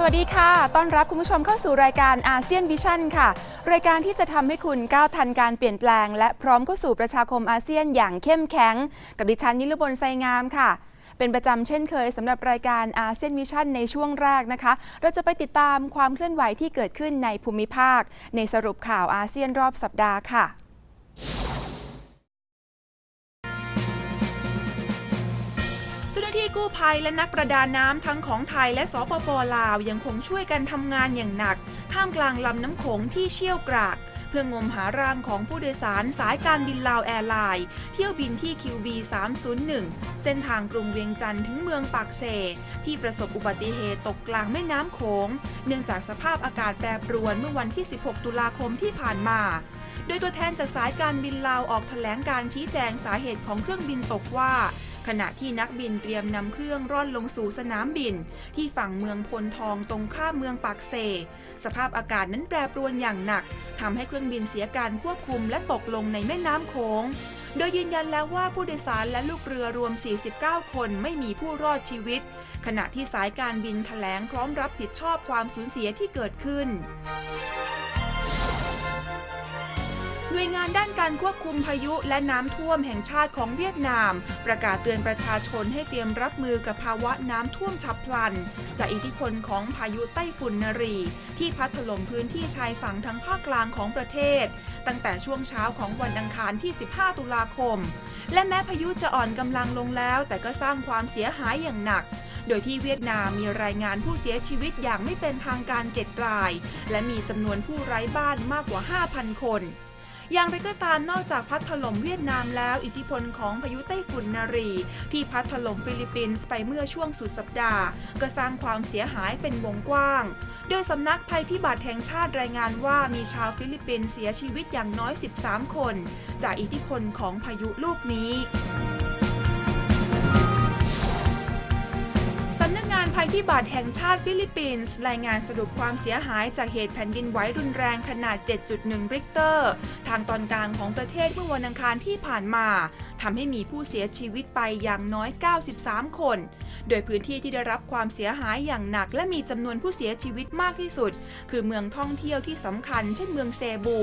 สวัสดีค่ะ ต้อนรับคุณผู้ชมเข้าสู่รายการอาเซียนวิชั่นค่ะ รายการที่จะทำให้คุณก้าวทันการเปลี่ยนแปลง และพร้อมเข้าสู่ประชาคมอาเซียนอย่างเข้มแข็ง กับดิฉันนิลบนไซงามค่ะ เป็นประจำเช่นเคยสำหรับรายการอาเซียนวิชั่นในช่วงแรกนะคะ เราจะไปติดตามความเคลื่อนไหวที่เกิดขึ้นในภูมิภาค ในสรุปข่าวอาเซียนรอบสัปดาห์ค่ะ จ้าหน้าที่กู้ภัยและนักประดาน้ำทั้งของไทยและสปปลาวยังคงช่วยกันทำงานอย่างหนัก ท่ามกลางลำน้ำโขงที่เชี่ยวกราก เพื่องมหาร่างของผู้โดยสารสายการบินลาวแอร์ไลน์ เที่ยวบินที่ QV 301เส้นทางกรุงเวียงจันทร์ถึงเมืองปากเซ ที่ประสบอุบัติเหตุตกกลางแม่น้ำโขง เนื่องจากสภาพอากาศแปรปรวนเมื่อวันที่ 16 ตุลาคมที่ผ่านมาโดยตัวแทนจากสายการบินลาวออกแถลงการชี้แจงสาเหตุของเครื่องบินตกว่า ขณะที่นักบินเตรียมนำเครื่องร่อนลงสู่สนามบิน ที่ฝั่งเมืองพลทองตรงข้ามเมืองปากเซ สภาพอากาศนั้นแปรปรวนอย่างหนักทำให้เครื่องบินเสียการควบคุมและตกลงในแม่น้ำโขงโดยยืนยันแล้วว่าผู้โดยสารและลูกเรือรวม 49 คนไม่มีผู้รอดชีวิต ขณะที่สายการบินแถลงพร้อมรับผิดชอบความสูญเสียที่เกิดขึ้น น่วยงานด้านการควบคุมพายุและน้ำท่วมแห่งชาติของเวียดนาม ประกาศเตือนประชาชนให้เตรียมรับมือกับภาวะน้ำท่วมฉับพลัน จากอิทธิพลของพายุไต้ฝุ่นนรี ที่พัดถล่มพื้นที่ชายฝั่งทั้งภาคกลางของประเทศ ตั้งแต่ช่วงเช้าของวันอังคารที่ 15 ตุลาคม และแม้พายุจะอ่อนกำลังลงแล้ว แต่ก็สร้างความเสียหายอย่างหนักโดยที่เวียดนามมีรายงานผู้เสียชีวิตอย่างไม่เป็นทางการ7ราย และมีจำนวนผู้ไร้บ้านมากกว่า 5,000 คน อย่างไรก็ตามนอกจากพัดถล่มเวียดนามแล้ว อิทธิพลของพายุไต้ฝุ่นนารี ที่พัดถล่มฟิลิปปินส์ไปเมื่อช่วงสุดสัปดาห์ ก็สร้างความเสียหายเป็นวงกว้าง โดยสำนักภัยพิบัติแห่งชาติรายงานว่ามีชาวฟิลิปปินส์เสียชีวิตอย่างน้อย 13 คน จากอิทธิพลของพายุลูกนี้ นักงานภัยพิบัติแห่งชาติฟิลิปปินส์รายงานสรุปความเสียหายจากเหตุแผ่นดินไหวรุนแรงขนาด 7.1 ริกเตอร์ ทางตอนกลางของประเทศเมื่อวันอังคารที่ผ่านมาทำให้มีผู้เสียชีวิตไปอย่างน้อย 93 คน โดยพื้นที่ที่ได้รับความเสียหายอย่างหนักและมีจำนวนผู้เสียชีวิตมากที่สุด คือเมืองท่องเที่ยวที่สำคัญเช่นเมืองเซบู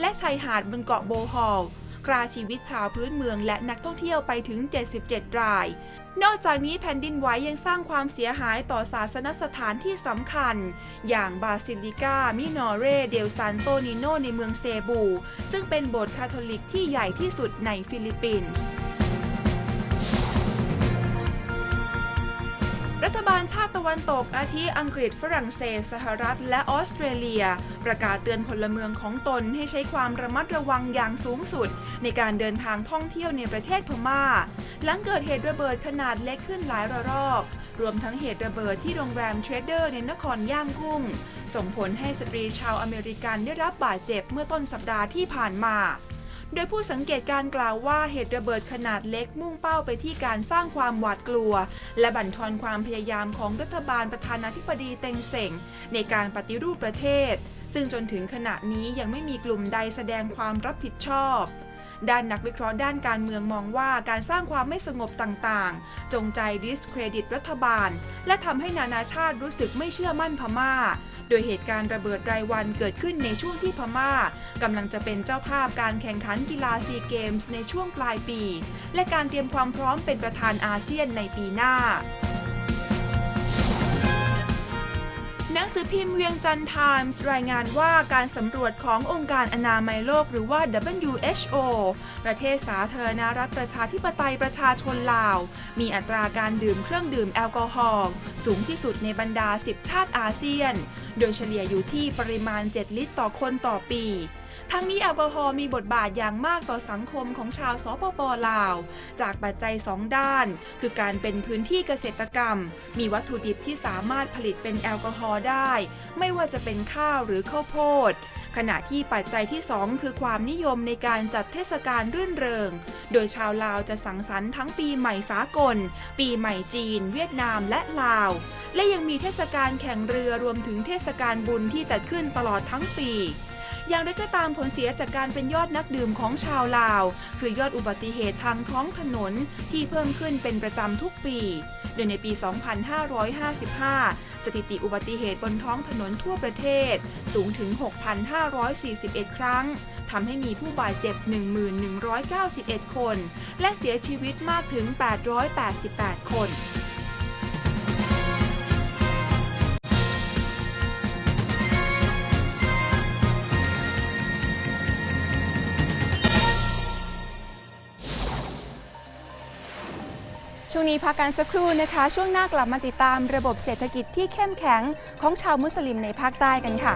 และชายหาดบนเกาะโบฮอล คราชีวิตชาวพื้นเมืองและนักท่องเที่ยวไปถึง 77 ราย นอกจากนี้แผ่นดินไหวยังสร้างความเสียหายต่อศาสนสถานที่สำคัญ อย่างบาซิลิก้ามินอเรเดลซานโตนิโนในเมืองเซบู ซึ่งเป็นโบสถ์คาทอลิกที่ใหญ่ที่สุดในฟิลิปปินส์ ชาติตะวันตกอาทิอังกฤษฝรั่งเศส สหรัฐ และออสเตรเลีย ประกาศเตือนพลเมืองของตนให้ใช้ความระมัดระวังอย่างสูงสุด ในการเดินทางท่องเที่ยวในประเทศพม่า หลังเกิดเหตุระเบิดขนาดเล็กขึ้นหลายระลอก รวมทั้งเหตุระเบิดที่โรงแรมเทรดเดอร์ในนครย่างกุ้ง ส่งผลให้สตรีชาวอเมริกันได้รับบาดเจ็บเมื่อต้นสัปดาห์ที่ผ่านมา โดยผู้สังเกตการกล่าวว่าเหตุระเบิดขนาดเล็กมุ่งเป้าไปที่การสร้างความหวาดกลัว และบั่นทอนความพยายามของรัฐบาลประธานาธิบดีเต็งเส่ง ในการปฏิรูปประเทศ ซึ่งจนถึงขณะนี้ยังไม่มีกลุ่มใดแสดงความรับผิดชอบด้านนักวิเคราะห์ด้านการเมืองมองว่าการสร้างความไม่สงบต่างๆ จงใจดิสเครดิตรัฐบาล และทำให้นานาชาติรู้สึกไม่เชื่อมั่นพม่า โดยเหตุการณ์ระเบิดรายวันเกิดขึ้นในช่วงที่พม่ากำลังจะเป็นเจ้าภาพการแข่งขันกีฬาซีเกมส์ในช่วงปลายปี และการเตรียมความพร้อมเป็นประธานอาเซียนในปีหน้า หนังสือพิมพ์เวียงจันทร์ไทมส์รายงานว่าการสำรวจขององค์การอนามัยโลกหรือว่า WHO ประเทศสาธารณรัฐประชาธิปไตยประชาชนลาว มีอัตราการดื่มเครื่องดื่มแอลกอฮอล์สูงที่สุดในบรรดา 10 ชาติอาเซียน โดยเฉลี่ยอยู่ที่ปริมาณ 7 ลิตรต่อคนต่อปีทั้งนี้แอลกอฮอล์มีบทบาทอย่างมากต่อสังคมของชาวสปปลาว จากปัจจัย 2 ด้าน คือการเป็นพื้นที่เกษตรกรรม มีวัตถุดิบที่สามารถผลิตเป็นแอลกอฮอล์ได้ ไม่ว่าจะเป็นข้าวหรือข้าวโพดขณะที่ปัจจัยที่ 2 คือความนิยมในการจัดเทศกาลรื่นเริง โดยชาวลาวจะสังสรรค์ทั้งปีใหม่สากล ปีใหม่จีน เวียดนามและลาว และยังมีเทศกาลแข่งเรือรวมถึงเทศกาลบุญที่จัดขึ้นตลอดทั้งปี อย่างไรก็ตามผลเสียจากการเป็นยอดนักดื่มของชาวลาว คือยอดอุบัติเหตุทางท้องถนนที่เพิ่มขึ้นเป็นประจำทุกปี โดยในปี 2555 สถิติอุบัติเหตุบนท้องถนนทั่วประเทศสูงถึง 6,541 ครั้งทำให้มีผู้บาดเจ็บ 1191 คน และเสียชีวิตมากถึง 888 คน ช่วงนี้พักกันสักครู่นะคะ ช่วงหน้ากลับมาติดตามระบบเศรษฐกิจที่เข้มแข็งของชาวมุสลิมในภาคใต้กันค่ะ